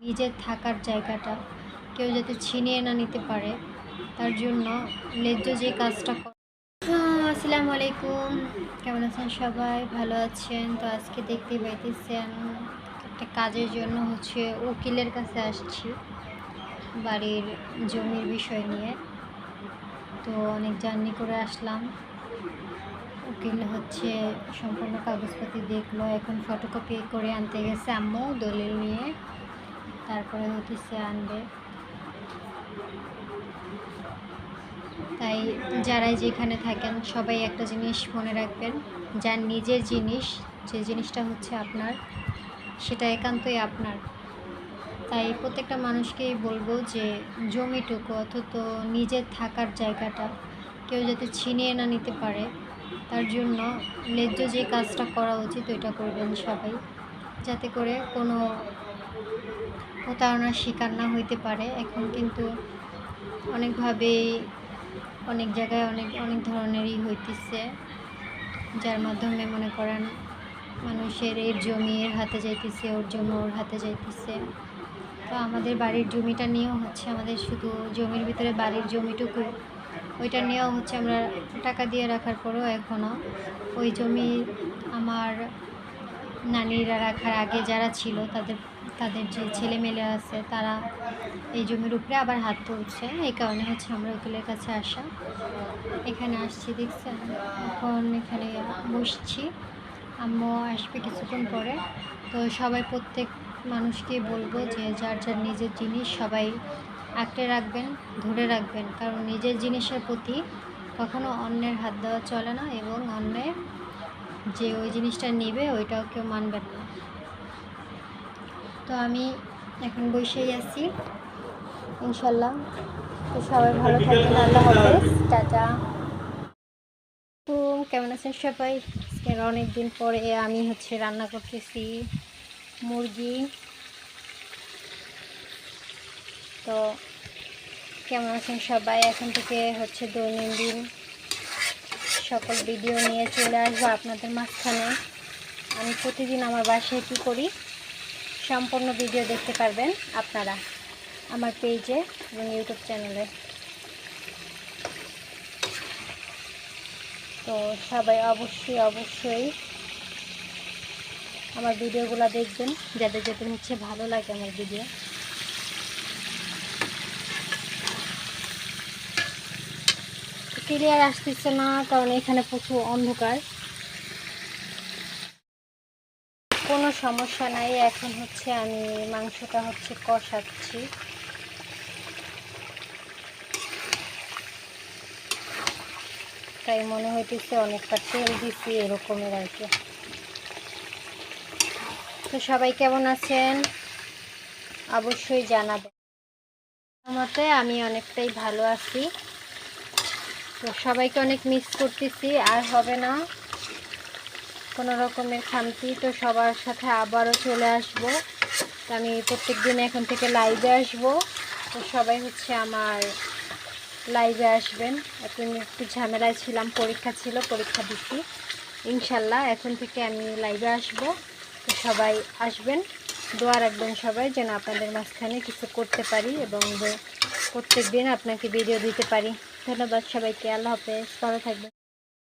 নিজের থাকার জায়গাটা। কেউ যাতে ছিনিয়ে না নিতে পারে, তার জন্য ন্যায্য যে কাজটা করে আসসালামু আলাইকুম। কেমন আছেন সবাই? ভালো আছেন? তো আজকে দেখতেই পাইতেছেন একটা কাজের জন্য হচ্ছে উকিলের কাছে আসছি, বাড়ির জমির বিষয় নিয়ে। তো অনেক জার্নি করে আসলাম। উকিল হচ্ছে সম্পূর্ণ কাগজপাতি দেখল, এখন ফটোকপি করে আনতে গেছে আম্মু দলিল নিয়ে। তারপরে হচ্ছে আনবে। তাই যারাই যেখানে থাকেন, সবাই একটা জিনিস মনে রাখবেন, যার নিজের জিনিস, যে জিনিসটা হচ্ছে আপনার, সেটা একান্তই আপনার। তাই প্রত্যেকটা মানুষকেই বলব যে, জমিটুকু অথচ নিজের থাকার জায়গাটা, কেউ যাতে ছিনিয়ে না নিতে পারে, তার জন্য ন্যায্য যে কাজটা করা উচিত, ওইটা করবেন সবাই। যাতে করে কোনো প্রতারণার শিকার না হইতে পারে। এখন কিন্তু অনেকভাবেই অনেক জায়গায় অনেক অনেক ধরনেরই হইতেছে, যার মাধ্যমে মনে করেন মানুষের এর জমি এর হাতে যাইতেছে, ওর জমি ওর হাতে যাইতেছে। তো আমাদের বাড়ির জমিটা নিয়েও হচ্ছে আমাদের শুধু জমির ভিতরে বাড়ির জমিটুকু, ওইটা নিয়েও হচ্ছে আমরা টাকা দিয়ে রাখার পরেও এখনও ওই জমি আমার নানিরা রাখার আগে যারা ছিল তাদের তাদের যে ছেলেমেয়ে আছে, তারা এই জমির উপরে আবার হাত তুলছে। এই কারণে হচ্ছে আমরা উকিলের কাছে আসা। এখানে আসছি, দেখছেন? এখন এখানে বসছি। আম্মু আসবে কিছুক্ষণ পরে। তো সবাই প্রত্যেক মানুষকে বলব যে, যার যার নিজের জিনিস সবাই আঁকড়ে রাখবেন, ধরে রাখবেন। কারণ নিজের জিনিসের প্রতি কখনো অন্যের হাত দেওয়া চলে না এবং অন্যের যে ওই জিনিসটা নেবে, ওইটাও কেউ মানবেন না। তো আমি এখন বসেই আছি। ইনশাল্লাহ। তো সবাই ভালো থাকবেন, আল্লাহ টাটা তো কেমন আছেন সবাই? অনেক দিন পরে আমি হচ্ছে রান্না করতেছি মুরগি। তো কেমন আছেন সবাই? এখন থেকে হচ্ছে দৈনন্দিন সকল ভিডিও নিয়ে চলে আসব আপনাদের মাঝখানে। আমি প্রতিদিন আমার বাসায় কী করি? সম্পূর্ণ ভিডিও দেখতে পারবেন আপনারা আমার পেজে এবং ইউটিউব চ্যানেলে। তো সবাই অবশ্যই অবশ্যই আমার ভিডিওগুলো দেখবেন যাদের যাদের হচ্ছে ভালো লাগে আমার ভিডিও। ক্লিয়ার আসতেছে না, কারণ এখানে প্রচুর অন্ধকার। কোনো সমস্যা নাই। এখন হচ্ছে আমি মাংসটা হচ্ছে কষাচ্ছি। তাই মনে হইতেছে অনেকটা তেল দিচ্ছি এরকমের আর কি। তো সবাই কেমন আছেন? অবশ্যই জানাবেন। মতে আমি অনেকটাই ভালো আছি। তো সবাইকে অনেক মিস করতেছি, আর হবে না। কোনো রকমের খামতি, তো সবার সাথে আবারও চলে আসব। তো আমি প্রত্যেক দিন এখন থেকে লাইভে আসব। তো সবাই হচ্ছে আমার লাইভে আসবেন। এখন একটু ঝামেলায় ছিলাম, পরীক্ষা ছিল, পরীক্ষা দিচ্ছি। ইনশাল্লাহ এখন থেকে আমি লাইভে আসব। তো সবাই আসবেন। দোয়া রাখবেন সবাই যেন আপনাদের মাঝখানে কিছু করতে পারি এবং প্রত্যেক দিন আপনাকে ভিডিও দিতে পারি। ধন্যবাদ সবাইকে। আল্লাহ হাফেজ। ভালো থাকবেন।